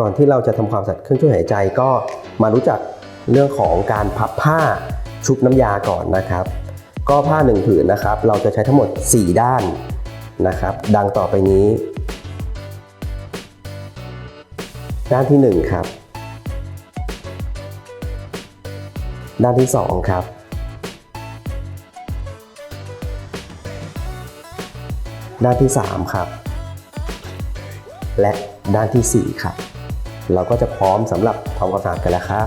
ก่อนที่เราจะทำความสะอาดเครื่องช่วยหายใจก็มารู้จักเรื่องของการพับผ้าชุบน้ำยาก่อนนะครับ ก็ผ้าหนึ่งผืนนะครับ เราจะใช้ทั้งหมด 4 ด้านนะครับ ดังต่อไปนี้ ด้านที่ 1 ครับ ด้านที่ 2 ครับ ด้านที่ 3 ครับ และด้านทีสี่4 ครับ เราก็จะพร้อมสำหรับทำความสะอาดกันแล้วครับ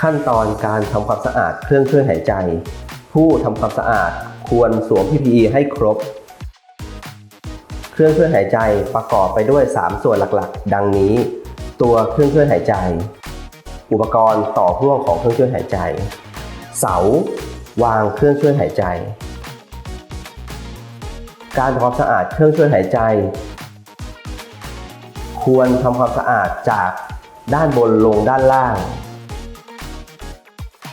ขั้นตอนการทำความสะอาดเครื่องช่วยหายใจ ผู้ทำความสะอาดควรสวม PPE ให้ครบ เครื่องช่วยหายใจประกอบไปด้วย 3 ส่วนหลักๆ ดังนี้ ตัวเครื่องช่วยหายใจ อุปกรณ์ต่อพ่วงของเครื่องช่วยหายใจ เสาวางเครื่องช่วยหายใจ การทำความสะอาดเครื่องช่วยหายใจ ควรทำความสะอาดจากด้านบนลงด้านล่าง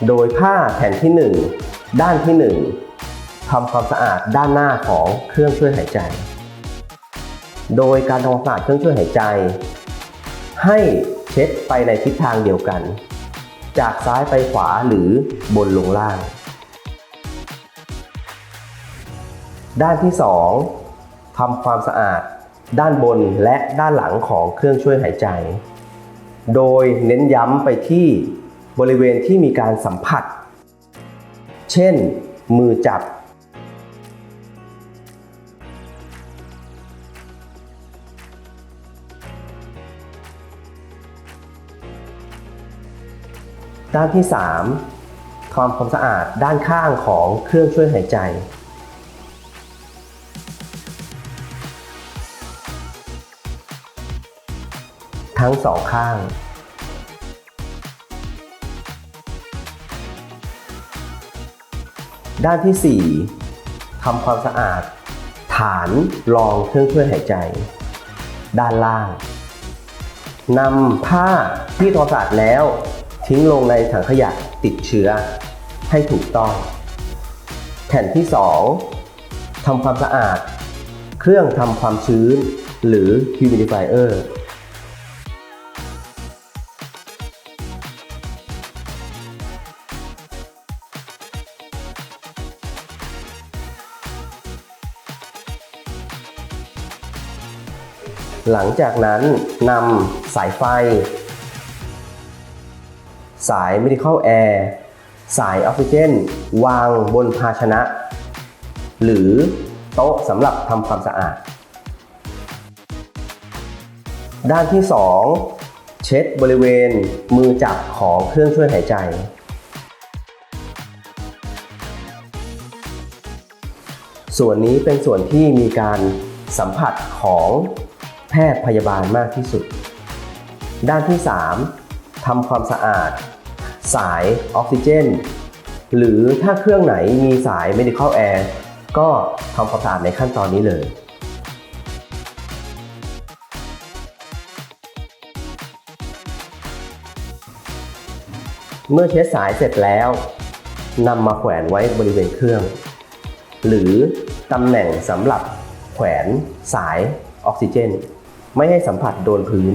โดยผ้าแผ่นที่ 1 ด้านที่ 1ทำความสะอาดด้านหน้าของเครื่องช่วยหายใจ โดยการทำความสะอาดเครื่องช่วยหายใจ ให้เช็ดไปในทิศทางเดียวกัน จากซ้ายไปขวาหรือบนลงล่าง ด้านที่ 2ทำความสะอาด ด้านบนและด้านหลังของเครื่องช่วยหายใจ โดยเน้นย้ำไปที่บริเวณที่มีการสัมผัส เช่น มือจับ ด้านที่3ทำความสะอาดด้านข้างของเครื่องช่วยหายใจ ทั้งสองข้าง ด้านที่ 4ทำความสะอาด ฐานรองเครื่องช่วยหายใจ ด้านล่างนำผ้าที่ทอสะอาดแล้วทิ้งลงในถังขยะติดเชื้อให้ถูกต้อง แผ่นที่ 2ทำความสะอาด เครื่องทำความชื้น หรือ humidifier หลังจากนั้นนำสายไฟ สาย medical air สายออกซิเจน วางบนภาชนะ หรือโต๊ะสำหรับทำความสะอาด ด้านที่ 2 เช็ดบริเวณมือจับของเครื่องช่วยหายใจ ส่วนนี้เป็นส่วนที่มีการสัมผัสของ แพทย์พยาบาลมากที่สุด ด้านที่ 3ทำความสะอาด สายออกซิเจน หรือถ้าเครื่องไหนมีสาย medical air ก็ทำความสะอาดในขั้นตอนนี้เลยเมื่อเช็ดสายเสร็จแล้วนำมาแขวนไว้บริเวณเครื่อง หรือตำแหน่งสำหรับแขวนสายออกซิเจน ไม่ให้สัมผัสโดนพื้น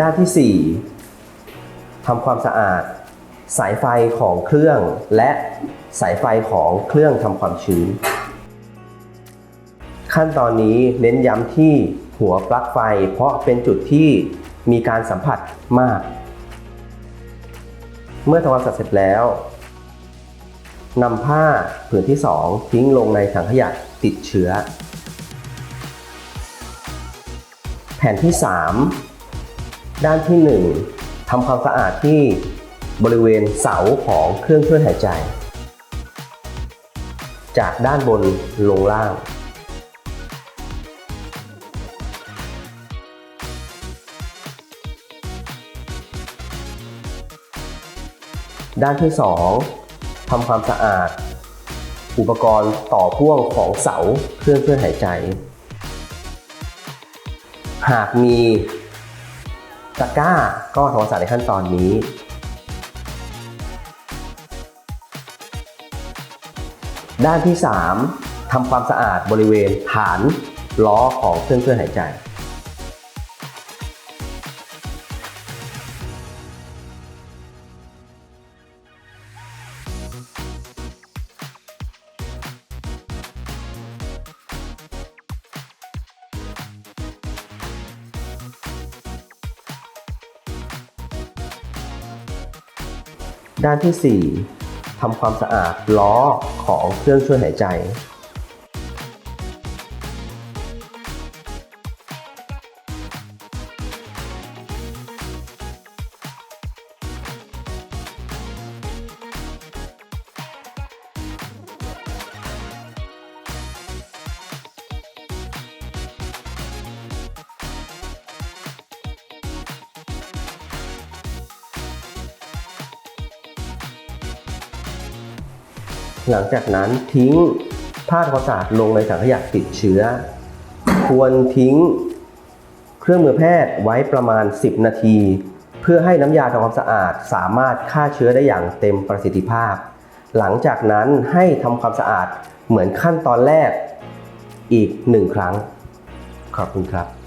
ด้านที่ 4ทำความสะอาด สายไฟของเครื่องและสายไฟของเครื่องทำความชื้น ขั้นตอนนี้เน้นย้ำที่หัวปลั๊กไฟ เพราะเป็นจุดที่มีการสัมผัสมาก เมื่อทำความสะอาดเสร็จแล้วนำผ้าผืนที่ 2 ทิ้งลงในถังขยะติดเชื้อ แผ่นที่ 3 ด้านที่ 1ทำความสะอาดที่บริเวณเสาของเครื่องช่วยหายใจ จากด้านบนลงล่าง ด้านที่ 2ทำความสะอาด อุปกรณ์ต่อพ่วงของเสาเครื่องช่วยหายใจ หากมีตะกร้าก็ทำความสะอาดในขั้นตอนนี้ด้านที่ 3ทำความสะอาดบริเวณฐานล้อของเครื่องช่วยหายใจ ด้านที่ 4ทำความสะอาดล้อของเครื่องช่วยหายใจ หลังจากนั้นทิ้งผ้าทำความสะอาดลงในถังขยะติดเชื้อ ควรทิ้งเครื่องมือแพทย์ไว้ประมาณ 10 นาที เพื่อให้น้ำยาทำความสะอาดสามารถฆ่าเชื้อได้อย่างเต็มประสิทธิภาพ หลังจากนั้นให้ทำความสะอาดเหมือนขั้นตอนแรกอีกหนึ่งครั้ง ขอบคุณครับ